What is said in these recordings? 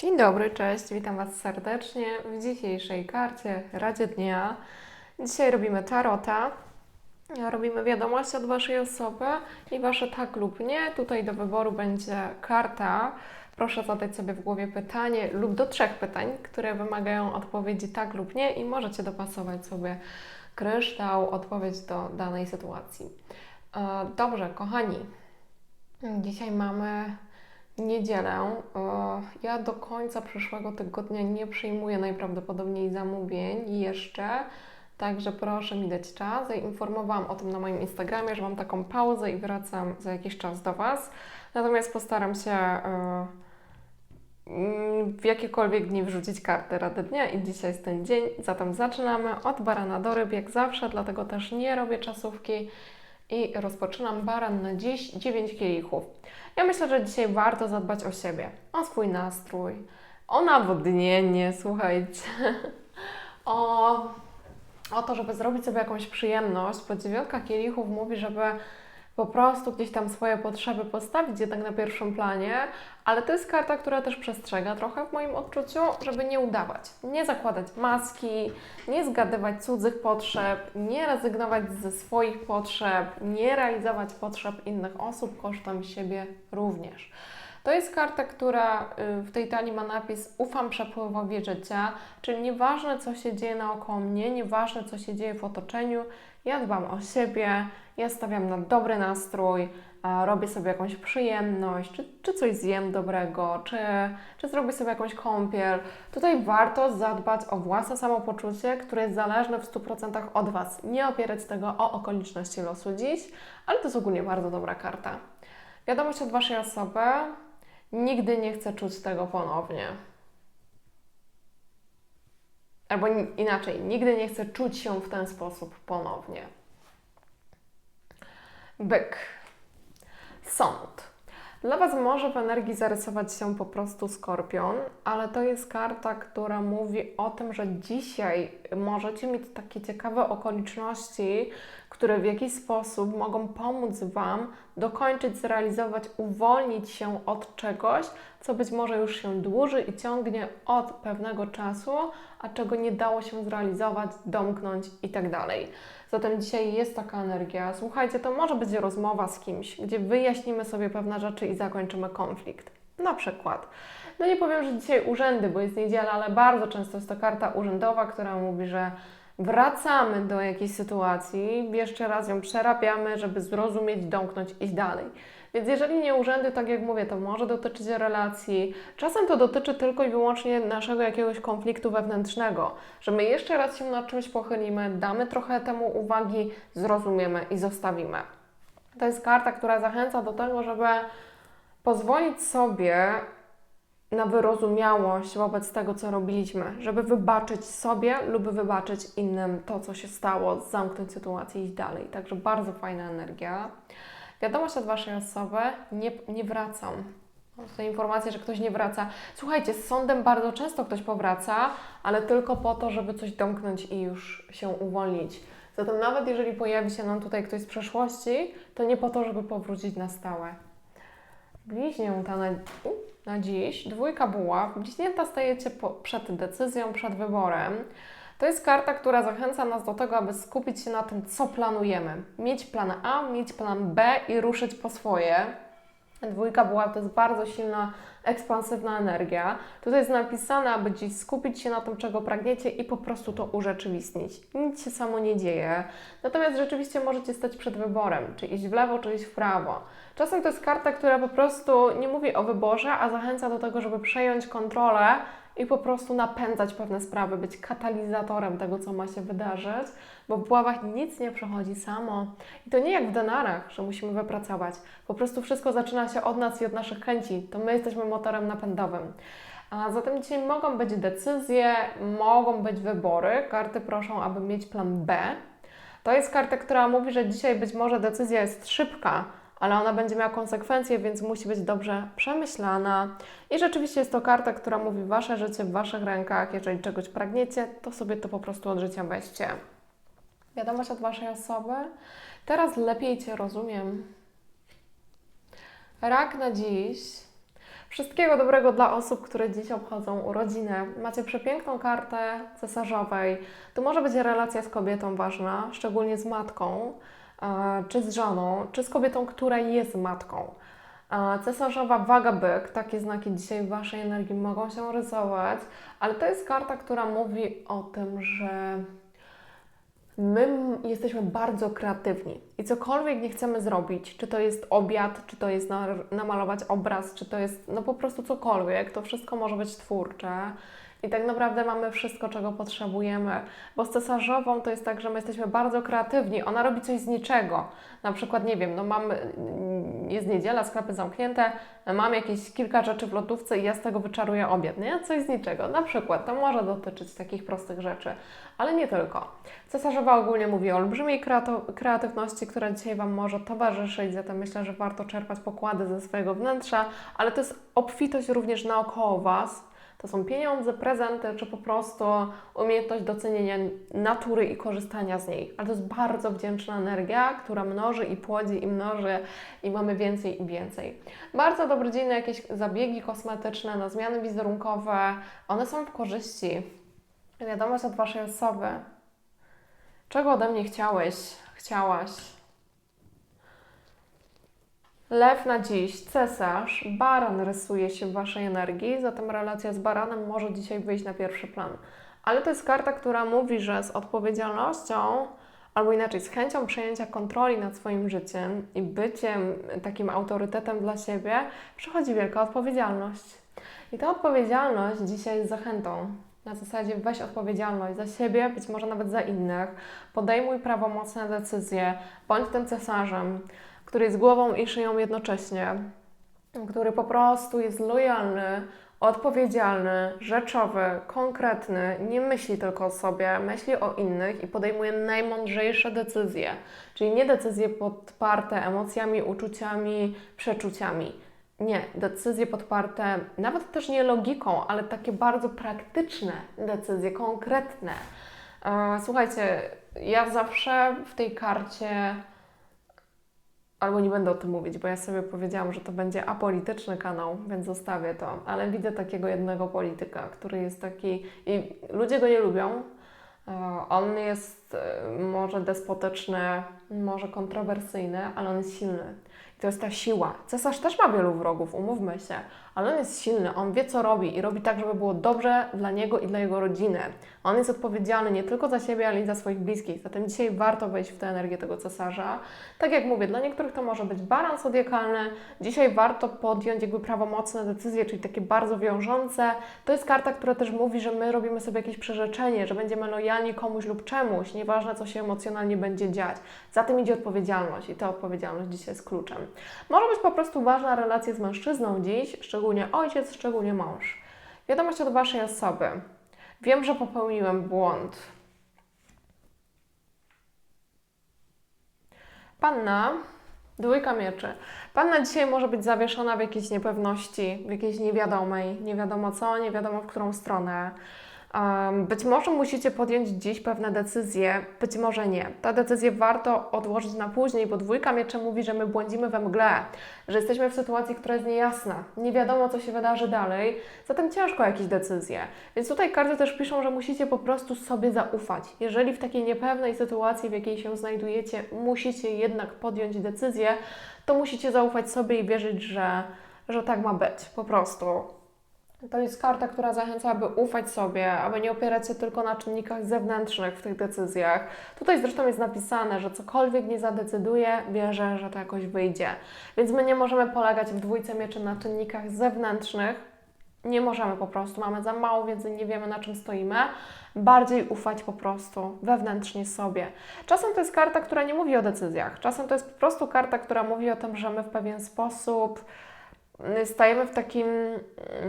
Dzień dobry, cześć, witam Was serdecznie w dzisiejszej karcie Radzie Dnia. Dzisiaj robimy tarota, robimy wiadomość od Waszej osoby i Wasze tak lub nie. Tutaj do wyboru będzie karta. Proszę zadać sobie w głowie pytanie lub do trzech pytań, które wymagają odpowiedzi tak lub nie i możecie dopasować sobie kryształ, odpowiedź do danej sytuacji. E, Dobrze, kochani, dzisiaj mamy niedzielę. E, Ja do końca przyszłego tygodnia nie przyjmuję najprawdopodobniej zamówień jeszcze, także proszę mi dać czas. Ja informowałam o tym na moim Instagramie, że mam taką pauzę i wracam za jakiś czas do Was. Natomiast postaram się e, mm, w jakiekolwiek dni wrzucić kartę Rady Dnia i dzisiaj jest ten dzień. Zatem zaczynamy od barana do ryb, jak zawsze, dlatego też nie robię czasówki i rozpoczynam baran na dziś 9 kielichów. Ja myślę, że dzisiaj warto zadbać o siebie, o swój nastrój, o nawodnienie, słuchajcie, o, o to, żeby zrobić sobie jakąś przyjemność, bo dziewiątka kielichów mówi, żeby po prostu gdzieś tam swoje potrzeby postawić jednak na pierwszym planie, ale to jest karta, która też przestrzega trochę w moim odczuciu, żeby nie udawać, nie zakładać maski, nie zgadywać cudzych potrzeb, nie rezygnować ze swoich potrzeb, nie realizować potrzeb innych osób kosztem siebie również. To jest karta, która y, w tej talii ma napis Ufam przepływowi życia, czyli nieważne co się dzieje naokoło mnie, nieważne co się dzieje w otoczeniu, ja dbam o siebie, ja stawiam na dobry nastrój, robię sobie jakąś przyjemność, czy, czy coś zjem dobrego, czy, czy zrobię sobie jakąś kąpiel. Tutaj warto zadbać o własne samopoczucie, które jest zależne w 100% od Was. Nie opierać tego o okoliczności losu dziś, ale to jest ogólnie bardzo dobra karta. Wiadomość od Waszej osoby. Nigdy nie chcę czuć tego ponownie. Albo inaczej, nigdy nie chcę czuć się w ten sposób ponownie. Byk. Sąd. Dla Was może w energii zarysować się po prostu skorpion, ale to jest karta, która mówi o tym, że dzisiaj możecie mieć takie ciekawe okoliczności, które w jakiś sposób mogą pomóc Wam dokończyć, zrealizować, uwolnić się od czegoś, co być może już się dłuży i ciągnie od pewnego czasu, a czego nie dało się zrealizować, domknąć i tak. Zatem dzisiaj jest taka energia. Słuchajcie, to może być rozmowa z kimś, gdzie wyjaśnimy sobie pewne rzeczy i zakończymy konflikt. Na przykład, no nie powiem, że dzisiaj urzędy, bo jest niedziela, ale bardzo często jest to karta urzędowa, która mówi, że wracamy do jakiejś sytuacji, jeszcze raz ją przerabiamy, żeby zrozumieć, domknąć, iść dalej. Więc jeżeli nie urzędy, tak jak mówię, to może dotyczyć relacji. Czasem to dotyczy tylko i wyłącznie naszego jakiegoś konfliktu wewnętrznego, że my jeszcze raz się nad czymś pochylimy, damy trochę temu uwagi, zrozumiemy i zostawimy. To jest karta, która zachęca do tego, żeby pozwolić sobie na wyrozumiałość wobec tego, co robiliśmy, żeby wybaczyć sobie lub wybaczyć innym to, co się stało, zamknąć sytuację i iść dalej. Także bardzo fajna energia. Wiadomość od Waszej osoby, nie, nie wracam. Mam Tutaj informacja, że ktoś nie wraca. Słuchajcie, z sądem bardzo często ktoś powraca, ale tylko po to, żeby coś domknąć i już się uwolnić. Zatem nawet jeżeli pojawi się nam tutaj ktoś z przeszłości, to nie po to, żeby powrócić na stałe. Bliźnięta na, na dziś, dwójka buław. Bliźnięta stajecie po, przed decyzją, przed wyborem. To jest karta, która zachęca nas do tego, aby skupić się na tym, co planujemy. Mieć plan A, mieć plan B i ruszyć po swoje. Dwójka buław to jest bardzo silna, ekspansywna energia. Tutaj jest napisane, aby dziś skupić się na tym, czego pragniecie i po prostu to urzeczywistnić. Nic się samo nie dzieje. Natomiast rzeczywiście możecie stać przed wyborem, czy iść w lewo, czy iść w prawo. Czasem to jest karta, która po prostu nie mówi o wyborze, a zachęca do tego, żeby przejąć kontrolę i po prostu napędzać pewne sprawy, być katalizatorem tego, co ma się wydarzyć, bo w buławach nic nie przychodzi samo. I to nie jak w denarach, że musimy wypracować. Po prostu wszystko zaczyna się od nas i od naszych chęci. To my jesteśmy motorem napędowym. A zatem dzisiaj mogą być decyzje, mogą być wybory. Karty proszą, aby mieć plan B. To jest karta, która mówi, że dzisiaj być może decyzja jest szybka, ale ona będzie miała konsekwencje, więc musi być dobrze przemyślana. I rzeczywiście jest to karta, która mówi Wasze życie w Waszych rękach. Jeżeli czegoś pragniecie, to sobie to po prostu od życia weźcie. Wiadomość od Waszej osoby. Teraz lepiej Cię rozumiem. Rak na dziś. Wszystkiego dobrego dla osób, które dziś obchodzą urodziny. Macie przepiękną kartę cesarzowej. Tu może być relacja z kobietą ważna, szczególnie z matką, czy z żoną, czy z kobietą, która jest matką. Cesarzowa waga byk, takie znaki dzisiaj w Waszej energii mogą się rysować, ale to jest karta, która mówi o tym, że my jesteśmy bardzo kreatywni i cokolwiek nie chcemy zrobić, czy to jest obiad, czy to jest na, namalować obraz, czy to jest no po prostu cokolwiek, to wszystko może być twórcze. I tak naprawdę mamy wszystko, czego potrzebujemy. Bo z cesarzową to jest tak, że my jesteśmy bardzo kreatywni. Ona robi coś z niczego. Na przykład, nie wiem, no mamy, jest niedziela, sklepy zamknięte, mam jakieś kilka rzeczy w lodówce i ja z tego wyczaruję obiad, nie? Coś z niczego. Na przykład, to może dotyczyć takich prostych rzeczy, ale nie tylko. Cesarzowa ogólnie mówi o olbrzymiej kreatywności, która dzisiaj Wam może towarzyszyć, zatem myślę, że warto czerpać pokłady ze swojego wnętrza, ale to jest obfitość również naokoło Was. To są pieniądze, prezenty, czy po prostu umiejętność docenienia natury i korzystania z niej. Ale to jest bardzo wdzięczna energia, która mnoży i płodzi i mnoży i mamy więcej i więcej. Bardzo dobry dzień na jakieś zabiegi kosmetyczne, na zmiany wizerunkowe. One są w korzyści. Wiadomość od Waszej osoby. Czego ode mnie chciałeś? Chciałaś? Lew na dziś, cesarz, baran rysuje się w Waszej energii, zatem relacja z baranem może dzisiaj wyjść na pierwszy plan. Ale to jest karta, która mówi, że z odpowiedzialnością, albo inaczej, z chęcią przejęcia kontroli nad swoim życiem i byciem takim autorytetem dla siebie, przychodzi wielka odpowiedzialność. I ta odpowiedzialność dzisiaj jest zachętą. Na zasadzie weź odpowiedzialność za siebie, być może nawet za innych, podejmuj prawomocne decyzje, bądź tym cesarzem, który jest głową i szyją jednocześnie, który po prostu jest lojalny, odpowiedzialny, rzeczowy, konkretny, nie myśli tylko o sobie, myśli o innych i podejmuje najmądrzejsze decyzje, czyli nie decyzje podparte emocjami, uczuciami, przeczuciami. Nie, decyzje podparte nawet też nie logiką, ale takie bardzo praktyczne decyzje, konkretne. E, Słuchajcie, ja zawsze w tej karcie albo nie będę o tym mówić, bo ja sobie powiedziałam, że to będzie apolityczny kanał, więc zostawię to. Ale widzę takiego jednego polityka, który jest taki i ludzie go nie lubią. E, On jest e, może despotyczny, może kontrowersyjny, ale on jest silny. I to jest ta siła. Cesarz też ma wielu wrogów, umówmy się, ale on jest silny, on wie co robi i robi tak, żeby było dobrze dla niego i dla jego rodziny. On jest odpowiedzialny nie tylko za siebie, ale i za swoich bliskich. Zatem dzisiaj warto wejść w tę energię tego cesarza. Tak jak mówię, dla niektórych to może być baran zodiakalny. Dzisiaj warto podjąć jakby prawomocne decyzje, czyli takie bardzo wiążące. To jest karta, która też mówi, że my robimy sobie jakieś przyrzeczenie, że będziemy lojalni komuś lub czemuś, nieważne co się emocjonalnie będzie dziać. Za tym idzie odpowiedzialność i ta odpowiedzialność dzisiaj jest kluczem. Może być po prostu ważna relacja z mężczyzną dziś, szczególnie ojciec, szczególnie mąż. Wiadomość od Waszej osoby. Wiem, że popełniłem błąd. Panna, dwójka mieczy. Panna dzisiaj może być zawieszona w jakiejś niepewności, w jakiejś niewiadomej, nie wiadomo co, nie wiadomo w którą stronę. Być może musicie podjąć dziś pewne decyzje, być może nie. Ta decyzję warto odłożyć na później, bo dwójka mieczy mówi, że my błądzimy we mgle, że jesteśmy w sytuacji, która jest niejasna, nie wiadomo, co się wydarzy dalej, zatem ciężko jakieś decyzje. Więc tutaj karty też piszą, że musicie po prostu sobie zaufać. Jeżeli w takiej niepewnej sytuacji, w jakiej się znajdujecie, musicie jednak podjąć decyzję, to musicie zaufać sobie i wierzyć, że, że tak ma być, po prostu. To jest karta, która zachęca, aby ufać sobie, aby nie opierać się tylko na czynnikach zewnętrznych w tych decyzjach. Tutaj zresztą jest napisane, że cokolwiek nie zadecyduję, wierzę, że to jakoś wyjdzie. Więc my nie możemy polegać w dwójce mieczy na czynnikach zewnętrznych. Nie możemy po prostu, mamy za mało wiedzy, nie wiemy na czym stoimy. Bardziej ufać po prostu wewnętrznie sobie. Czasem to jest karta, która nie mówi o decyzjach. Czasem to jest po prostu karta, która mówi o tym, że my w pewien sposób stajemy w takim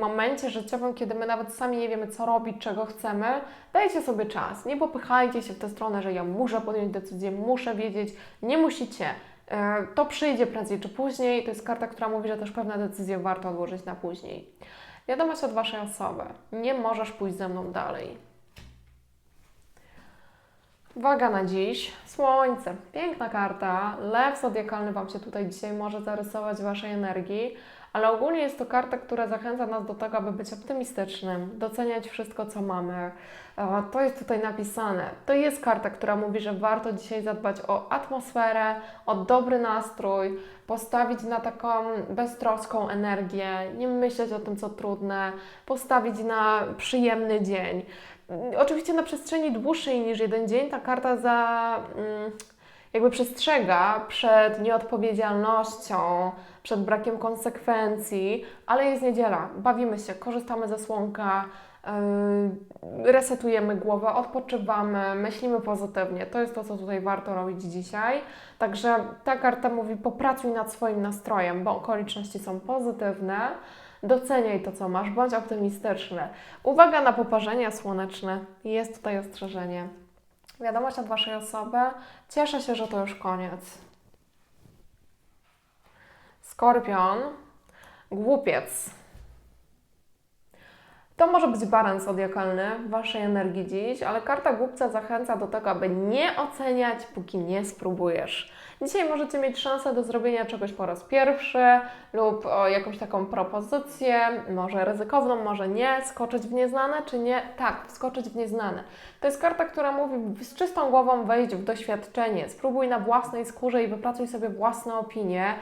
momencie życiowym, kiedy my nawet sami nie wiemy, co robić, czego chcemy, dajcie sobie czas. Nie popychajcie się w tę stronę, że ja muszę podjąć decyzję, muszę wiedzieć. Nie musicie. E, To przyjdzie prędzej czy później. To jest karta, która mówi, że też pewne decyzje warto odłożyć na później. Wiadomość od Waszej osoby. Nie możesz pójść ze mną dalej. Uwaga na dziś. Słońce. Piękna karta. Lew zodiakalny Wam się tutaj dzisiaj może zarysować Waszej energii, ale ogólnie jest to karta, która zachęca nas do tego, aby być optymistycznym, doceniać wszystko, co mamy. To jest tutaj napisane. To jest karta, która mówi, że warto dzisiaj zadbać o atmosferę, o dobry nastrój, postawić na taką beztroską energię, nie myśleć o tym, co trudne, postawić na przyjemny dzień. Oczywiście na przestrzeni dłuższej niż jeden dzień ta karta za, mm, jakby przestrzega przed nieodpowiedzialnością, przed brakiem konsekwencji, ale jest niedziela, bawimy się, korzystamy ze słonka, yy, resetujemy głowę, odpoczywamy, myślimy pozytywnie. To jest to, co tutaj warto robić dzisiaj. Także ta karta mówi: popracuj nad swoim nastrojem, bo okoliczności są pozytywne. Doceniaj to, co masz, bądź optymistyczny. Uwaga na poparzenia słoneczne. Jest tutaj ostrzeżenie. Wiadomość od Waszej osoby. Cieszę się, że to już koniec. Skorpion. Głupiec. To może być baran zodiakalny Waszej energii dziś, ale karta głupca zachęca do tego, aby nie oceniać, póki nie spróbujesz. Dzisiaj możecie mieć szansę do zrobienia czegoś po raz pierwszy lub o, jakąś taką propozycję, może ryzykowną, może nie, skoczyć w nieznane czy nie? Tak, skoczyć w nieznane. To jest karta, która mówi z czystą głową wejść w doświadczenie, spróbuj na własnej skórze i wypracuj sobie własne opinie,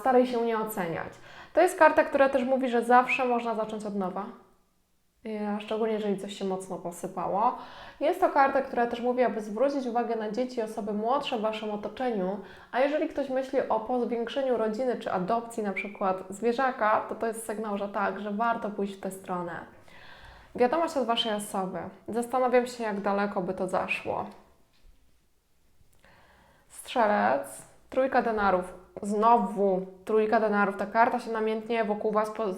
staraj się nie oceniać. To jest karta, która też mówi, że zawsze można zacząć od nowa. Ja, szczególnie jeżeli coś się mocno posypało. Jest to karta, która też mówi, aby zwrócić uwagę na dzieci i osoby młodsze w Waszym otoczeniu, a jeżeli ktoś myśli o powiększeniu rodziny czy adopcji na przykład zwierzaka, to to jest sygnał, że tak, że warto pójść w tę stronę. Wiadomość od Waszej osoby. Zastanawiam się, jak daleko by to zaszło. Strzelec, trójka denarów. Znowu trójka denarów. Ta karta się namiętnie wokół Was po, y,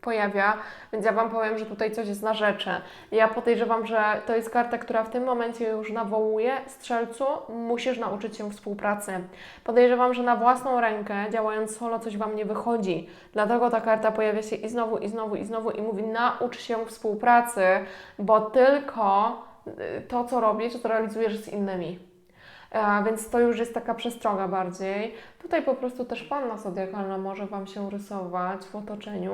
pojawia, więc ja Wam powiem, że tutaj coś jest na rzeczy. Ja podejrzewam, że to jest karta, która w tym momencie już nawołuje strzelcu, musisz nauczyć się współpracy. Podejrzewam, że na własną rękę, działając solo, coś Wam nie wychodzi. Dlatego ta karta pojawia się i znowu, i znowu, i znowu i mówi naucz się współpracy, bo tylko y, to, co robisz, zrealizujesz z innymi. A więc to już jest taka przestroga bardziej. Tutaj po prostu też panna zodiakalna może Wam się rysować w otoczeniu.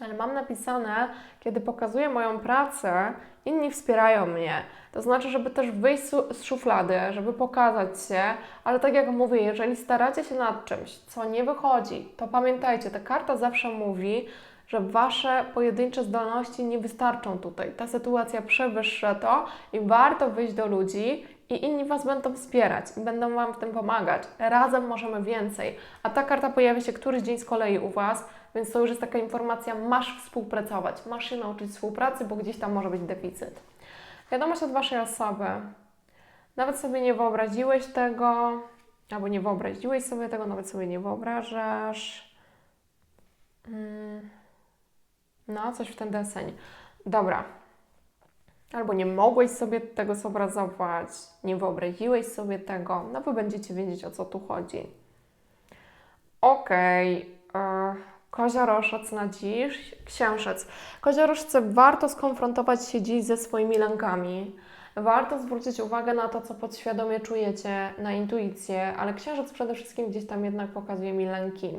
Ale mam napisane, kiedy pokazuję moją pracę, inni wspierają mnie. To znaczy, żeby też wyjść z szuflady, żeby pokazać się, ale tak jak mówię, jeżeli staracie się nad czymś, co nie wychodzi, to pamiętajcie, ta karta zawsze mówi, że Wasze pojedyncze zdolności nie wystarczą tutaj. Ta sytuacja przewyższa to i warto wyjść do ludzi i inni Was będą wspierać będą Wam w tym pomagać. Razem możemy więcej. A ta karta pojawia się któryś dzień z kolei u Was, więc to już jest taka informacja, masz współpracować, masz się nauczyć współpracy, bo gdzieś tam może być deficyt. Wiadomość od Waszej osoby. Nawet sobie nie wyobraziłeś tego, albo nie wyobraziłeś sobie tego, nawet sobie nie wyobrażasz. Mm. No, coś w ten deseń. Dobra. Albo nie mogłeś sobie tego zobrazować, nie wyobraziłeś sobie tego, no wy będziecie wiedzieć o co tu chodzi. Okej. Okay. Koziorożec na dziś, księżyc. Koziorożce warto skonfrontować się dziś ze swoimi lękami. Warto zwrócić uwagę na to, co podświadomie czujecie, na intuicję, ale księżyc przede wszystkim gdzieś tam jednak pokazuje mi lęki.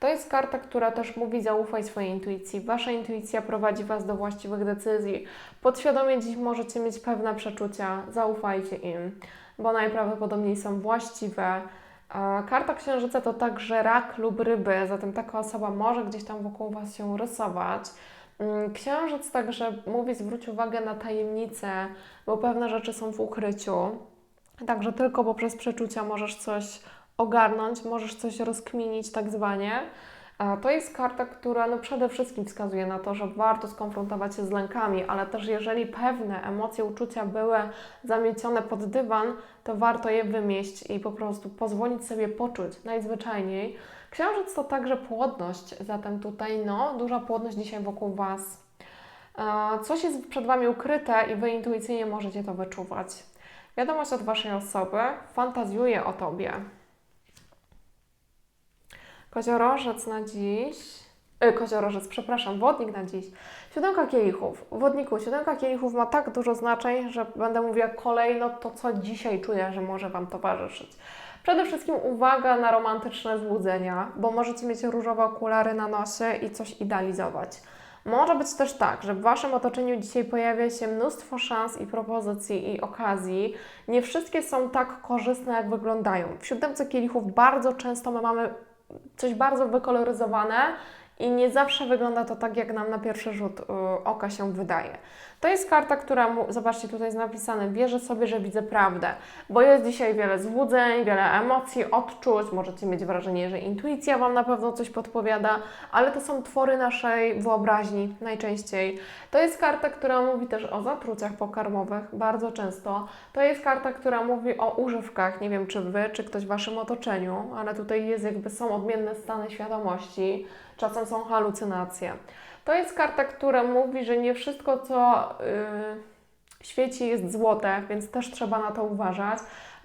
To jest karta, która też mówi zaufaj swojej intuicji. Wasza intuicja prowadzi Was do właściwych decyzji. Podświadomie dziś możecie mieć pewne przeczucia, zaufajcie im, bo najprawdopodobniej są właściwe. Karta księżyca to także rak lub ryby, zatem taka osoba może gdzieś tam wokół Was się rysować. Mm, Księżyc także mówi zwróć uwagę na tajemnice, bo pewne rzeczy są w ukryciu. Także tylko poprzez przeczucia możesz coś ogarnąć, możesz coś rozkminić tak zwanie. To jest karta, która no przede wszystkim wskazuje na to, że warto skonfrontować się z lękami, ale też jeżeli pewne emocje, uczucia były zamiecione pod dywan, to warto je wymieść i po prostu pozwolić sobie poczuć najzwyczajniej. Księżyc to także płodność, zatem tutaj no, duża płodność dzisiaj wokół Was. Coś jest przed Wami ukryte i Wy intuicyjnie możecie to wyczuwać. Wiadomość od Waszej osoby fantazjuje o Tobie. Koziorożec na dziś. Y, koziorożec, przepraszam, wodnik na dziś. Siódemka kielichów. Wodniku, siódemka kielichów ma tak dużo znaczeń, że będę mówiła kolejno to, co dzisiaj czuję, że może Wam towarzyszyć. Przede wszystkim uwaga na romantyczne złudzenia, bo możecie mieć różowe okulary na nosie i coś idealizować. Może być też tak, że w Waszym otoczeniu dzisiaj pojawia się mnóstwo szans i propozycji i okazji. Nie wszystkie są tak korzystne, jak wyglądają. W siódemce kielichów bardzo często my mamy coś bardzo wykoloryzowane i nie zawsze wygląda to tak, jak nam na pierwszy rzut y, oka się wydaje. To jest karta, która, mu, zobaczcie, tutaj jest napisane, wierzę sobie, że widzę prawdę, bo jest dzisiaj wiele złudzeń, wiele emocji, odczuć, możecie mieć wrażenie, że intuicja Wam na pewno coś podpowiada, ale to są twory naszej wyobraźni najczęściej. To jest karta, która mówi też o zatruciach pokarmowych, bardzo często. To jest karta, która mówi o używkach, nie wiem czy Wy, czy ktoś w Waszym otoczeniu, ale tutaj jest jakby są odmienne stany świadomości, czasem są halucynacje. To jest karta, która mówi, że nie wszystko, co yy, świeci, jest złote, więc też trzeba na to uważać.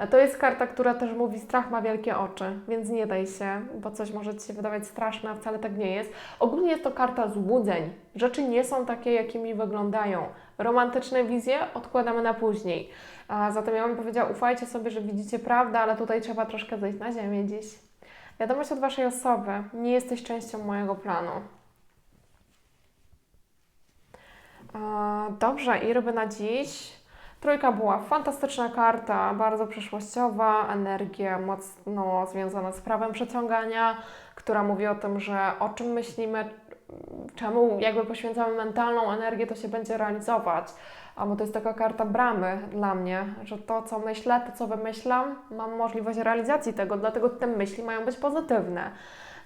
To jest karta, która też mówi, strach ma wielkie oczy, więc nie daj się, bo coś może Ci się wydawać straszne, a wcale tak nie jest. Ogólnie jest to karta złudzeń. Rzeczy nie są takie, jakimi wyglądają. Romantyczne wizje odkładamy na później. A zatem ja bym powiedziała, ufajcie sobie, że widzicie prawdę, ale tutaj trzeba troszkę zejść na ziemię dziś. Wiadomość od Waszej osoby. Nie jesteś częścią mojego planu. Dobrze, i ryby na dziś. Trójka była fantastyczna karta, bardzo przyszłościowa, energia mocno związana z prawem przeciągania, która mówi o tym, że o czym myślimy, czemu jakby poświęcamy mentalną energię, to się będzie realizować. Albo to jest taka karta bramy dla mnie, że to, co myślę, to, co wymyślam, mam możliwość realizacji tego, dlatego te myśli mają być pozytywne.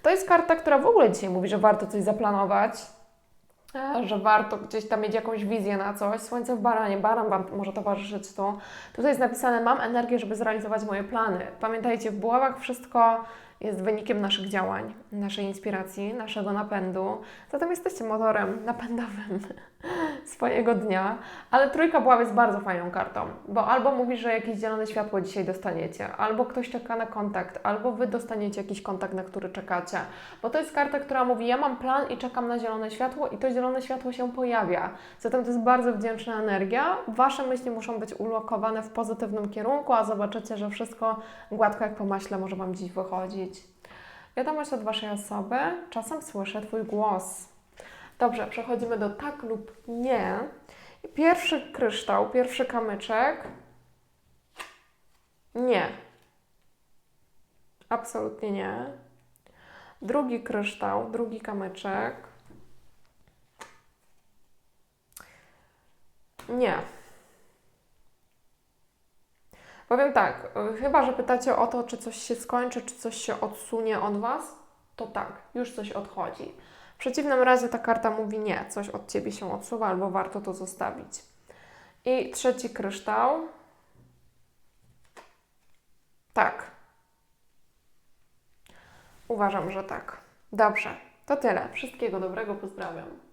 To jest karta, która w ogóle dzisiaj mówi, że warto coś zaplanować, że warto gdzieś tam mieć jakąś wizję na coś. Słońce w baranie, baran Wam może towarzyszyć tu. Tutaj jest napisane, mam energię, żeby zrealizować moje plany. Pamiętajcie, w buławach wszystko jest wynikiem naszych działań, naszej inspiracji, naszego napędu. Zatem jesteście motorem napędowym swojego dnia. Ale trójka buław jest bardzo fajną kartą, bo albo mówi, że jakieś zielone światło dzisiaj dostaniecie, albo ktoś czeka na kontakt, albo Wy dostaniecie jakiś kontakt, na który czekacie. Bo to jest karta, która mówi, ja mam plan i czekam na zielone światło i to zielone światło się pojawia. Zatem to jest bardzo wdzięczna energia. Wasze myśli muszą być ulokowane w pozytywnym kierunku, a zobaczycie, że wszystko gładko jak po maśle może Wam dziś wychodzić. Wiadomość od Waszej osoby. Czasem słyszę Twój głos. Dobrze, przechodzimy do tak lub nie. Pierwszy kryształ, pierwszy kamyczek. Nie. Absolutnie nie. Drugi kryształ, drugi kamyczek. Nie. Powiem tak, chyba że pytacie o to, czy coś się skończy, czy coś się odsunie od Was, to tak, już coś odchodzi. W przeciwnym razie ta karta mówi nie, coś od Ciebie się odsuwa albo warto to zostawić. I trzeci kryształ. Tak. Uważam, że tak. Dobrze, to tyle. Wszystkiego dobrego, pozdrawiam.